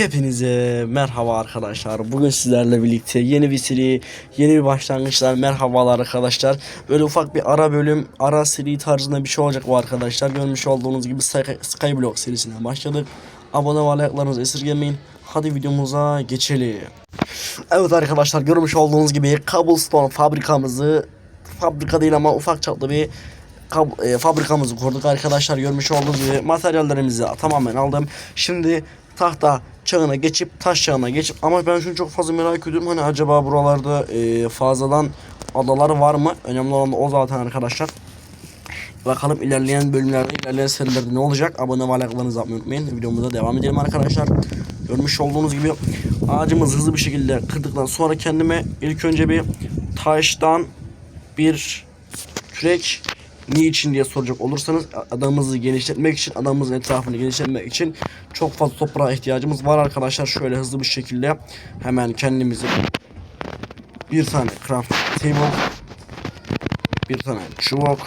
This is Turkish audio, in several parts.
Hepinize merhaba arkadaşlar. Bugün sizlerle birlikte yeni bir seri, yeni bir başlangıçlar. Merhabalar arkadaşlar. Böyle ufak bir ara bölüm, ara seri tarzında bir şey olacak bu arkadaşlar. Görmüş olduğunuz gibi Sky- Skyblock serisinden başladık. Abone ve like'larınızı esirgemeyin. Hadi videomuza geçelim. Evet arkadaşlar görmüş olduğunuz gibi Cobblestone fabrikamızı fabrika değil ama ufak çaplı bir e, fabrikamızı kurduk arkadaşlar görmüş olduğunuz gibi materyallerimizi tamamen aldım. Şimdi tahta çağına geçip taş çağına geçip ama ben şunu çok fazla merak ediyorum hani acaba buralarda e, fazladan adalar var mı? Önemli olan o zaten arkadaşlar. Bakalım ilerleyen bölümlerde, ilerleyen serilerde ne olacak? Abone ve like'larınızı yapmayı unutmayın. Videomuza devam edelim arkadaşlar. Görmüş olduğunuz gibi ağacımızı hızlı bir şekilde kırdıktan sonra kendime ilk önce bir taştan bir kürek niçin diye soracak olursanız adamımızı genişletmek için adamımızın etrafını genişletmek için çok fazla toprağa ihtiyacımız var arkadaşlar. Şöyle hızlı bir şekilde hemen kendimizi bir tane craft table bir tane çubuk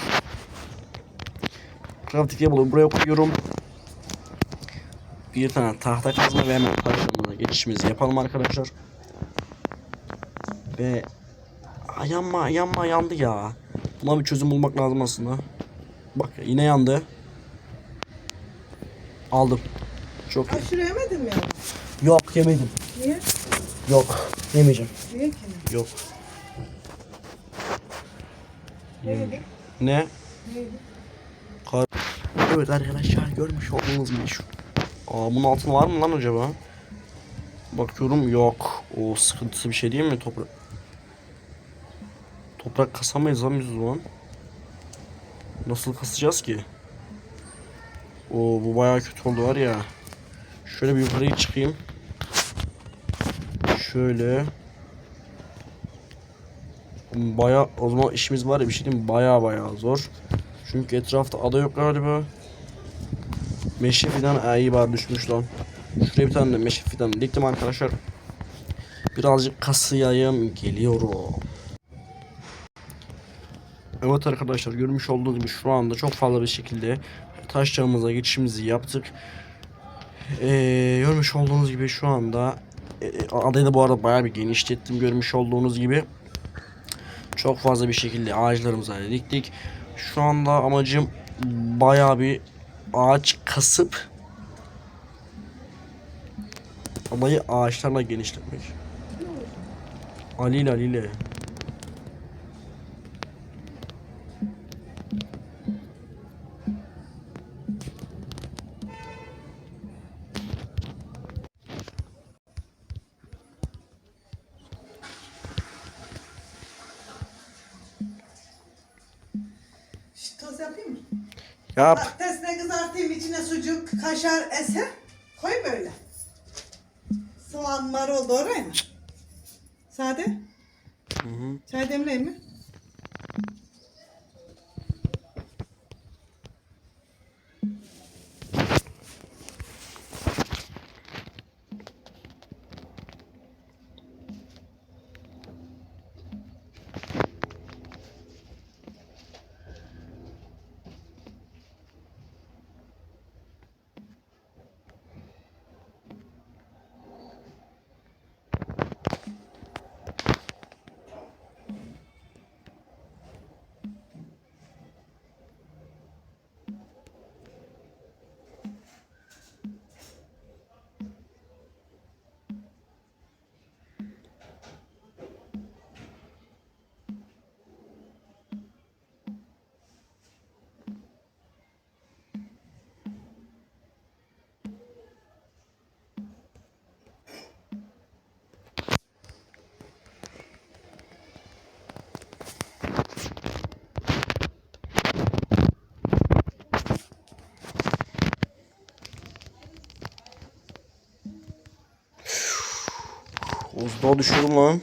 crafting table'ı buraya koyuyorum. Bir tane tahta kazma ve hemen taşlarımıza geçişimizi yapalım arkadaşlar. Ve yanma yanma yandı ya. Buna bir çözüm bulmak lazım aslında. Bak yine yandı. Aldım. Çok iyi. Aşırı yemedin mi? Yok yemedim. Niye? Yok yemeyeceğim. Niye ki? Yok. Ne? Kar evet arkadaşlar görmüş olduğunuz şu. Aa bunun altında var mı lan acaba? Bakıyorum yok. O sıkıntısı bir şey değil mi toprak? Toprak kasamayız lan biz o zaman. Nasıl kasacağız ki? O bu bayağı kötü oldu var ya. Şöyle bir yukarıya çıkayım. Şöyle. Baya o zaman işimiz var ya bir şey diyeyim? Baya baya zor. Çünkü etrafta ada yok galiba. Meşe fidan Aa, iyi bari düşmüş lan. Şuraya bir tane de meşe fidan diktim arkadaşlar. Birazcık kasıyayım geliyorum. Evet arkadaşlar görmüş olduğunuz gibi şu anda çok fazla bir şekilde taş çağımıza geçişimizi yaptık. Ee, görmüş olduğunuz gibi şu anda e, adayı da bu arada bayağı bir genişlettim görmüş olduğunuz gibi. Çok fazla bir şekilde ağaçlarımıza diktik. Şu anda amacım bayağı bir ağaç kasıp adayı ağaçlarla genişletmek. Ali ile Toz yapayım mı? Yap. Patatesine kızartayım içine sucuk, kaşar, eser. Koy böyle. Soğan, marul doğrayayım mı? Sade. Hı hı. Çay demleyeyim mi? Buzdağı düşürdüm lan.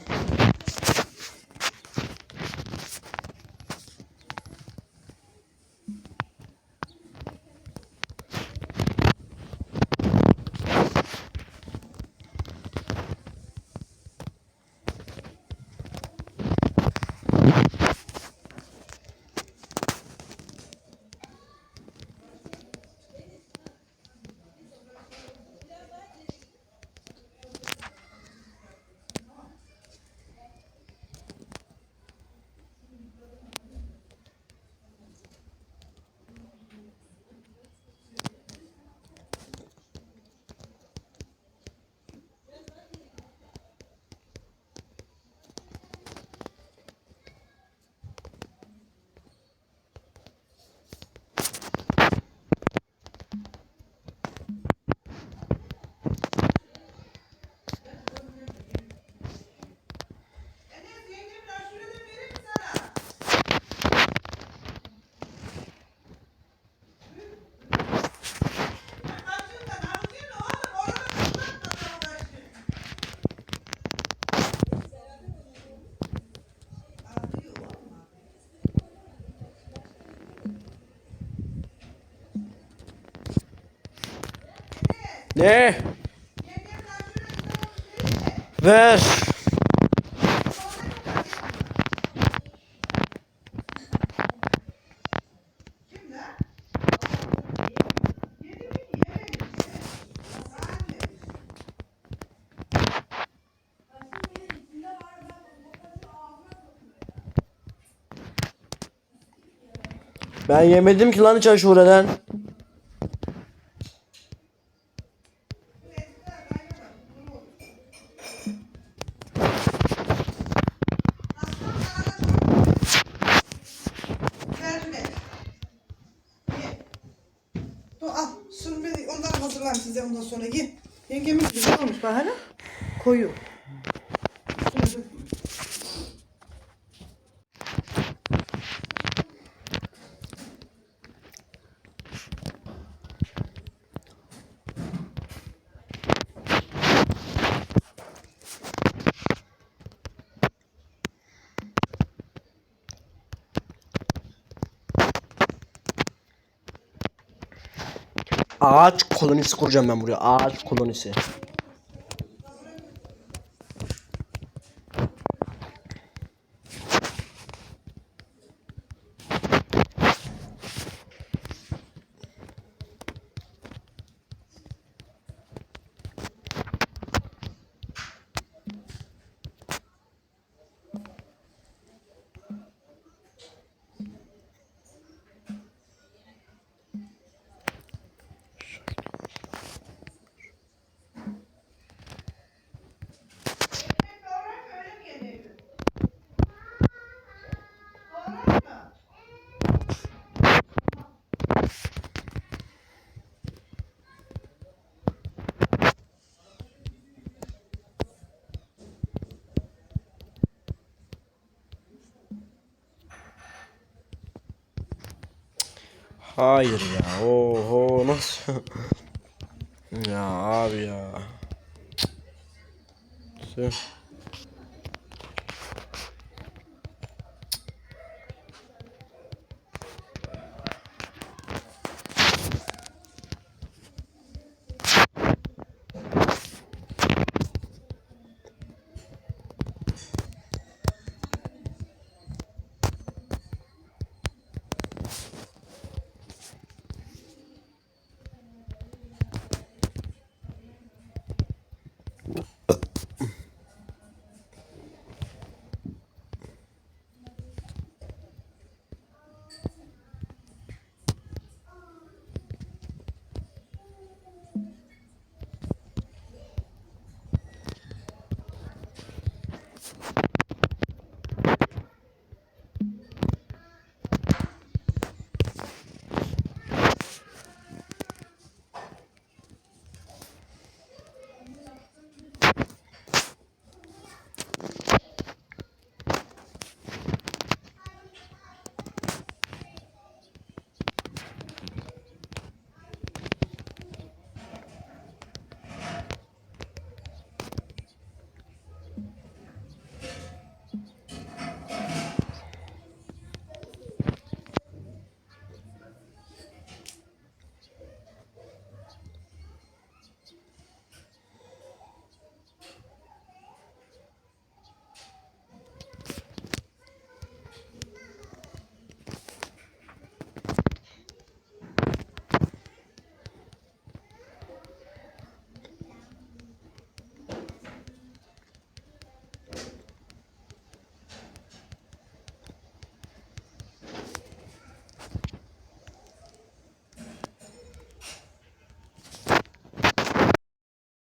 Ne? Ver. Ben yemedim ki lan hiç aşureden. Size ondan sonra ye. Yengemin güzel olmuş bak hala. Koyu. Ağaç kolonisi kuracağım ben buraya. Ağaç kolonisi. Hayır ya. Oho nasıl? ya abi ya. Tüh.